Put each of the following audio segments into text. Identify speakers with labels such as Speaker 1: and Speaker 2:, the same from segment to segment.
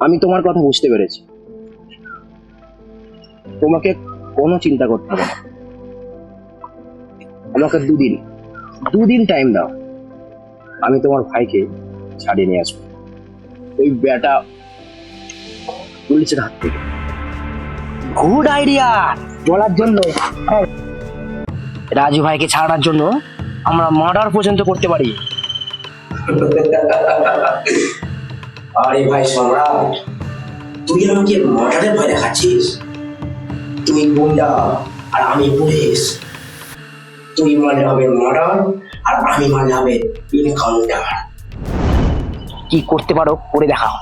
Speaker 1: আমি তোমার কথা বুঝতে পেরেছি। তোমাকে কোনো চিন্তা করতে হবে না। আমাকে দুদিন দুদিন টাইম দাও। আমি তোমার ভাইকে ছাড়িয়ে নিয়ে আসব। ওই বেটা পুলিশের হাত থেকে। গুড আইডিয়া বলার জন্য। হ্যাঁ। রাজু ভাইকে ছাড়ার জন্য আমরা মার্ডার পর্যন্ত করতে পারি।
Speaker 2: আরে ভাই সম্রাট তুই আমাকে মার্ডারের ভয় দেখাচ্ছিস? তুই গুন্ডা আর আমি পুলিশ। তুই মারলে হবে মার্ডার আর আমি মারলে হবে ইনকাউন্টার।
Speaker 1: কি করতে পারো করে দেখাও।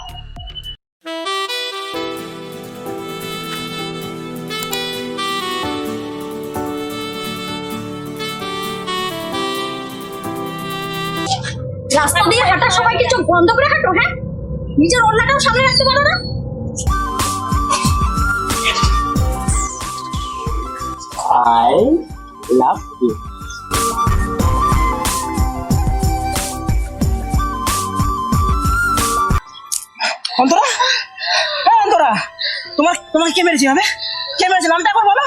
Speaker 3: রাস্তা দিয়ে হাঁটার সময় কিছু বন্ধ করে হাঁটো হ্যাঁ? নিজের অন্যটাও সামনে রাখতে পারো না?
Speaker 1: I love you Antara? হ্যাঁ অন্তরা তোমার তোমার কে মেরেছি হবে কে মেরেছে? নামটা একবার বলো।